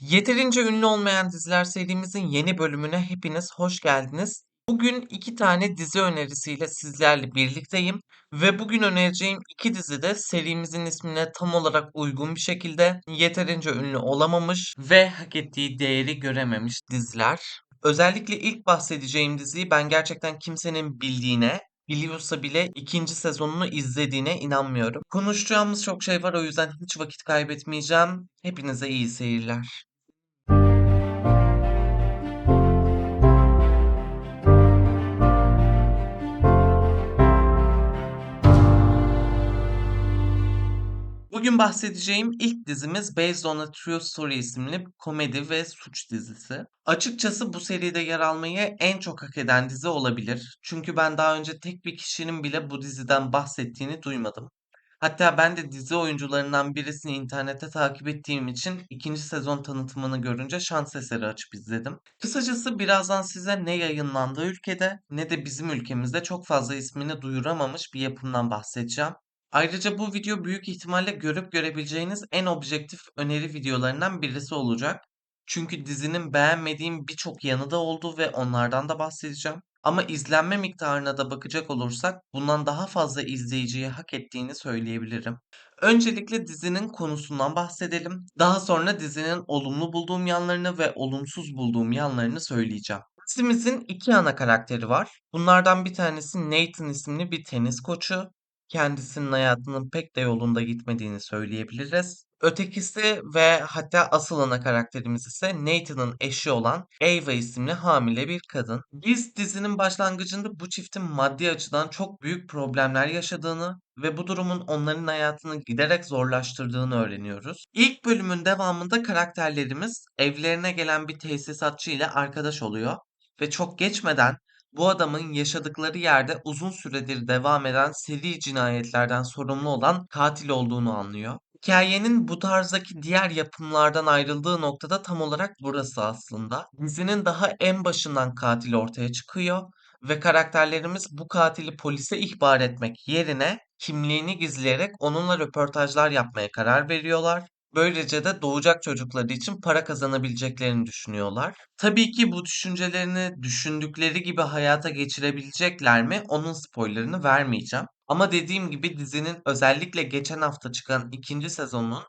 Yeterince ünlü olmayan diziler serimizin yeni bölümüne hepiniz hoş geldiniz. Bugün iki tane dizi önerisiyle sizlerle birlikteyim ve bugün önereceğim iki dizi de serimizin ismine tam olarak uygun bir şekilde yeterince ünlü olamamış ve hak ettiği değeri görememiş diziler. Özellikle ilk bahsedeceğim diziyi ben gerçekten kimsenin bildiğine, biliyorsa bile ikinci sezonunu izlediğine inanmıyorum. Konuşacağımız çok şey var o yüzden hiç vakit kaybetmeyeceğim. Hepinize iyi seyirler. Bugün bahsedeceğim ilk dizimiz Based on a True Story isimli komedi ve suç dizisi. Açıkçası bu seride yer almayı en çok hak eden dizi olabilir. Çünkü ben daha önce tek bir kişinin bile bu diziden bahsettiğini duymadım. Hatta ben de dizi oyuncularından birisini internette takip ettiğim için ikinci sezon tanıtımını görünce şans eseri açıp izledim. Kısacası birazdan size ne yayınlandığı ülkede ne de bizim ülkemizde çok fazla ismini duyuramamış bir yapımdan bahsedeceğim. Ayrıca bu video büyük ihtimalle görüp görebileceğiniz en objektif öneri videolarından birisi olacak. Çünkü dizinin beğenmediğim birçok yanı da oldu ve onlardan da bahsedeceğim. Ama izlenme miktarına da bakacak olursak bundan daha fazla izleyiciyi hak ettiğini söyleyebilirim. Öncelikle dizinin konusundan bahsedelim. Daha sonra dizinin olumlu bulduğum yanlarını ve olumsuz bulduğum yanlarını söyleyeceğim. Dizimizin iki ana karakteri var. Bunlardan bir tanesi Nathan isimli bir tenis koçu. Kendisinin hayatının pek de yolunda gitmediğini söyleyebiliriz. Ötekisi ve hatta asıl ana karakterimiz ise Nathan'ın eşi olan Ava isimli hamile bir kadın. Biz dizinin başlangıcında bu çiftin maddi açıdan çok büyük problemler yaşadığını ve bu durumun onların hayatını giderek zorlaştırdığını öğreniyoruz. İlk bölümün devamında karakterlerimiz evlerine gelen bir tesisatçı ile arkadaş oluyor ve çok geçmeden bu adamın yaşadıkları yerde uzun süredir devam eden seri cinayetlerden sorumlu olan katil olduğunu anlıyor. Hikayenin bu tarzdaki diğer yapımlardan ayrıldığı noktada tam olarak burası aslında. Dizinin daha en başından katil ortaya çıkıyor ve karakterlerimiz bu katili polise ihbar etmek yerine kimliğini gizleyerek onunla röportajlar yapmaya karar veriyorlar. Böylece de doğacak çocukları için para kazanabileceklerini düşünüyorlar. Tabii ki bu düşüncelerini düşündükleri gibi hayata geçirebilecekler mi? Onun spoilerını vermeyeceğim. Ama dediğim gibi dizinin özellikle geçen hafta çıkan ikinci sezonunun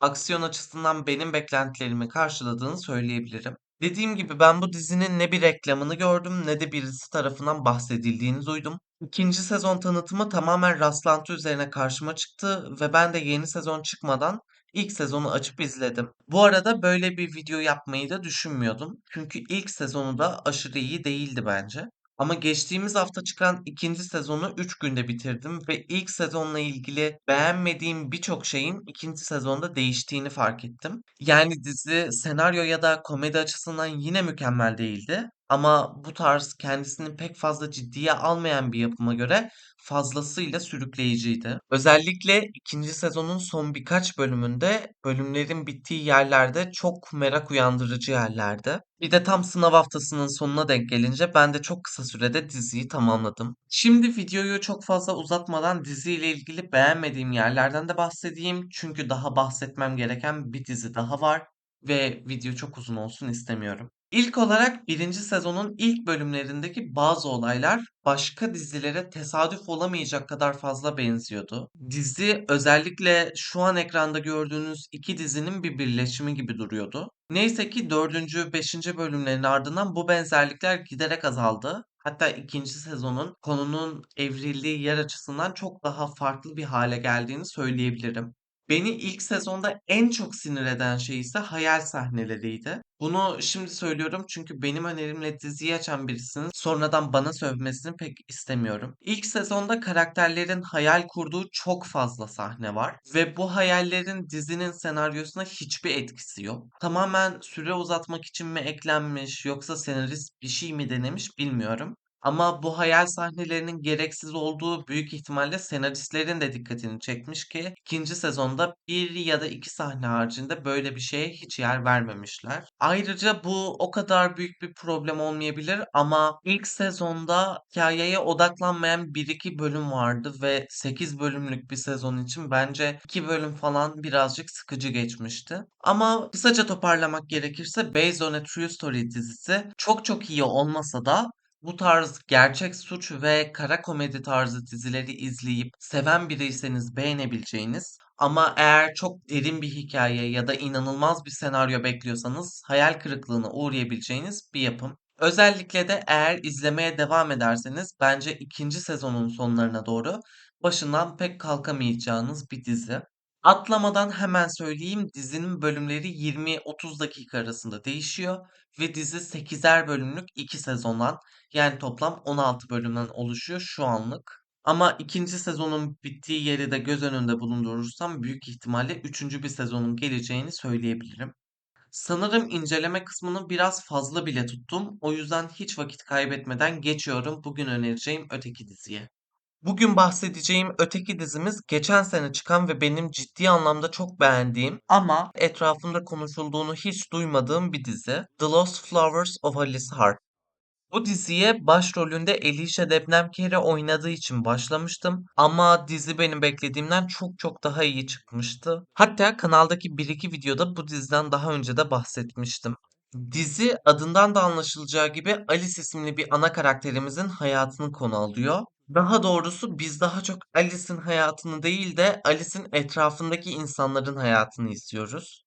aksiyon açısından benim beklentilerimi karşıladığını söyleyebilirim. Dediğim gibi ben bu dizinin ne bir reklamını gördüm ne de birisi tarafından bahsedildiğini duydum. İkinci sezon tanıtımı tamamen rastlantı üzerine karşıma çıktı ve ben de yeni sezon çıkmadan ilk sezonu açıp izledim. Bu arada böyle bir video yapmayı da düşünmüyordum. Çünkü ilk sezonu da aşırı iyi değildi bence. Ama geçtiğimiz hafta çıkan ikinci sezonu 3 günde bitirdim ve ilk sezonla ilgili beğenmediğim birçok şeyin ikinci sezonda değiştiğini fark ettim. Yani dizi senaryo ya da komedi açısından yine mükemmel değildi. Ama bu tarz kendisini pek fazla ciddiye almayan bir yapıma göre fazlasıyla sürükleyiciydi. Özellikle ikinci sezonun son birkaç bölümünde bölümlerin bittiği yerlerde çok merak uyandırıcı yerlerde. Bir de tam sınav haftasının sonuna denk gelince ben de çok kısa sürede diziyi tamamladım. Şimdi videoyu çok fazla uzatmadan diziyle ilgili beğenmediğim yerlerden de bahsedeyim. Çünkü daha bahsetmem gereken bir dizi daha var ve video çok uzun olsun istemiyorum. İlk olarak birinci sezonun ilk bölümlerindeki bazı olaylar başka dizilere tesadüf olamayacak kadar fazla benziyordu. Dizi özellikle şu an ekranda gördüğünüz iki dizinin bir birleşimi gibi duruyordu. Neyse ki dördüncü, beşinci bölümlerin ardından bu benzerlikler giderek azaldı. Hatta ikinci sezonun konunun evrildiği yer açısından çok daha farklı bir hale geldiğini söyleyebilirim. Beni ilk sezonda en çok sinir eden şey ise hayal sahneleriydi. Bunu şimdi söylüyorum çünkü benim önerimle diziyi açan birisinin sonradan bana sövmesini pek istemiyorum. İlk sezonda karakterlerin hayal kurduğu çok fazla sahne var ve bu hayallerin dizinin senaryosuna hiçbir etkisi yok. Tamamen süre uzatmak için mi eklenmiş yoksa senarist bir şey mi denemiş bilmiyorum. Ama bu hayal sahnelerinin gereksiz olduğu büyük ihtimalle senaristlerin de dikkatini çekmiş ki ikinci sezonda bir ya da iki sahne haricinde böyle bir şeye hiç yer vermemişler. Ayrıca bu o kadar büyük bir problem olmayabilir ama ilk sezonda hikayeye odaklanmayan bir iki bölüm vardı ve 8 bölümlük bir sezon için bence 2 bölüm falan birazcık sıkıcı geçmişti. Ama kısaca toparlamak gerekirse Based on a True Story dizisi çok çok iyi olmasa da bu tarz gerçek suç ve kara komedi tarzı dizileri izleyip seven biriyseniz beğenebileceğiniz ama eğer çok derin bir hikaye ya da inanılmaz bir senaryo bekliyorsanız hayal kırıklığına uğrayabileceğiniz bir yapım. Özellikle de eğer izlemeye devam ederseniz bence ikinci sezonun sonlarına doğru başından pek kalkamayacağınız bir dizi. Atlamadan hemen söyleyeyim dizinin bölümleri 20-30 dakika arasında değişiyor ve dizi 8'er bölümlük 2 sezondan yani toplam 16 bölümden oluşuyor şu anlık. Ama ikinci sezonun bittiği yeri de göz önünde bulundurursam büyük ihtimalle üçüncü bir sezonun geleceğini söyleyebilirim. Sanırım inceleme kısmını biraz fazla bile tuttum. O yüzden hiç vakit kaybetmeden geçiyorum bugün önereceğim öteki diziye. Bugün bahsedeceğim öteki dizimiz geçen sene çıkan ve benim ciddi anlamda çok beğendiğim ama etrafında konuşulduğunu hiç duymadığım bir dizi. The Lost Flowers of Alice Hart. Bu diziye başrolünde Elisha Debnam-Carey oynadığı için başlamıştım ama dizi benim beklediğimden çok çok daha iyi çıkmıştı. Hatta kanaldaki bir iki videoda bu diziden daha önce de bahsetmiştim. Dizi adından da anlaşılacağı gibi Alice isimli bir ana karakterimizin hayatını konu alıyor. Daha doğrusu biz daha çok Alice'in hayatını değil de Alice'in etrafındaki insanların hayatını izliyoruz.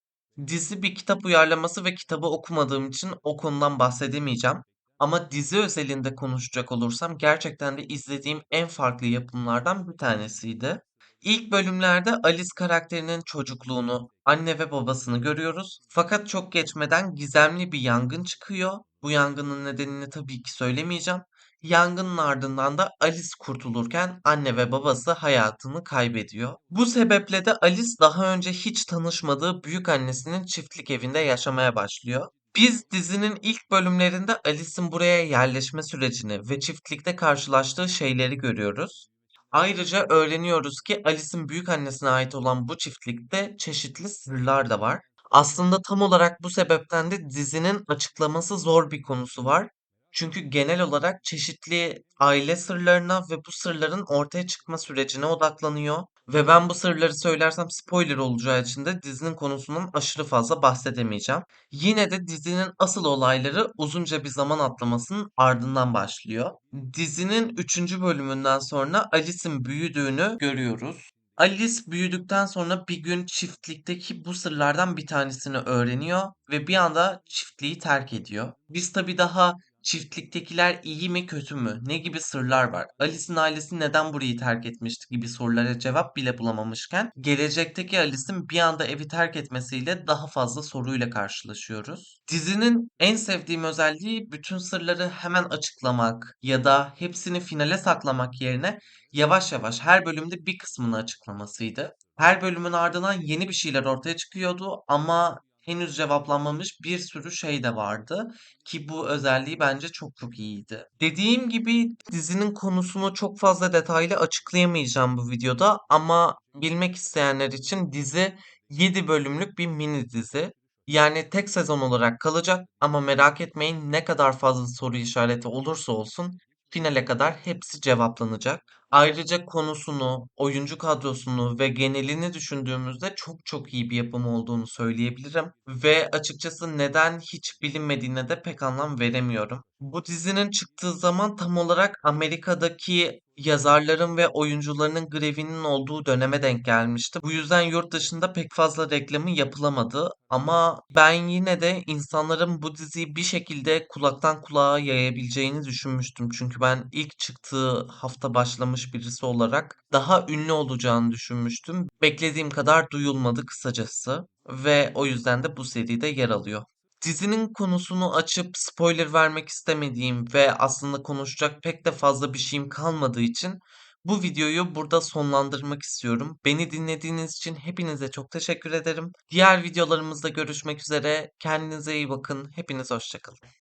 Dizi bir kitap uyarlaması ve kitabı okumadığım için o konudan bahsedemeyeceğim. Ama dizi özelinde konuşacak olursam gerçekten de izlediğim en farklı yapımlardan bir tanesiydi. İlk bölümlerde Alice karakterinin çocukluğunu, anne ve babasını görüyoruz. Fakat çok geçmeden gizemli bir yangın çıkıyor. Bu yangının nedenini tabii ki söylemeyeceğim. Yangının ardından da Alice kurtulurken anne ve babası hayatını kaybediyor. Bu sebeple de Alice daha önce hiç tanışmadığı büyük annesinin çiftlik evinde yaşamaya başlıyor. Biz dizinin ilk bölümlerinde Alice'in buraya yerleşme sürecini ve çiftlikte karşılaştığı şeyleri görüyoruz. Ayrıca öğreniyoruz ki Alice'in büyükannesine ait olan bu çiftlikte çeşitli sırlar da var. Aslında tam olarak bu sebepten de dizinin açıklaması zor bir konusu var. Çünkü genel olarak çeşitli aile sırlarına ve bu sırların ortaya çıkma sürecine odaklanıyor. Ve ben bu sırları söylersem spoiler olacağı için de dizinin konusundan aşırı fazla bahsedemeyeceğim. Yine de dizinin asıl olayları uzunca bir zaman atlamasının ardından başlıyor. Dizinin 3. bölümünden sonra Alice'in büyüdüğünü görüyoruz. Alice büyüdükten sonra bir gün çiftlikteki bu sırlardan bir tanesini öğreniyor ve bir anda çiftliği terk ediyor. Biz tabii daha çiftliktekiler iyi mi kötü mü? Ne gibi sırlar var? Alice'in ailesi neden burayı terk etmişti gibi sorulara cevap bile bulamamışken gelecekteki Alice'in bir anda evi terk etmesiyle daha fazla soruyla karşılaşıyoruz. Dizinin en sevdiğim özelliği bütün sırları hemen açıklamak ya da hepsini finale saklamak yerine yavaş yavaş her bölümde bir kısmını açıklamasıydı. Her bölümün ardından yeni bir şeyler ortaya çıkıyordu ama henüz cevaplanmamış bir sürü şey de vardı ki bu özelliği bence çok çok iyiydi. Dediğim gibi dizinin konusunu çok fazla detaylı açıklayamayacağım bu videoda ama bilmek isteyenler için dizi 7 bölümlük bir mini dizi. Yani tek sezon olarak kalacak ama merak etmeyin ne kadar fazla soru işareti olursa olsun finale kadar hepsi cevaplanacak. Ayrıca konusunu, oyuncu kadrosunu ve genelini düşündüğümüzde çok çok iyi bir yapım olduğunu söyleyebilirim. Ve açıkçası neden hiç bilinmediğine de pek anlam veremiyorum. Bu dizinin çıktığı zaman tam olarak Amerika'daki yazarların ve oyuncularının grevinin olduğu döneme denk gelmişti. Bu yüzden yurt dışında pek fazla reklamı yapılamadı. Ama ben yine de insanların bu diziyi bir şekilde kulaktan kulağa yayabileceğini düşünmüştüm. Çünkü ben ilk çıktığı hafta başlamış birisi olarak daha ünlü olacağını düşünmüştüm. Beklediğim kadar duyulmadı kısacası ve o yüzden de bu seride yer alıyor. Dizinin konusunu açıp spoiler vermek istemediğim ve aslında konuşacak pek de fazla bir şeyim kalmadığı için bu videoyu burada sonlandırmak istiyorum. Beni dinlediğiniz için hepinize çok teşekkür ederim. Diğer videolarımızda görüşmek üzere. Kendinize iyi bakın. Hepiniz hoşça kalın.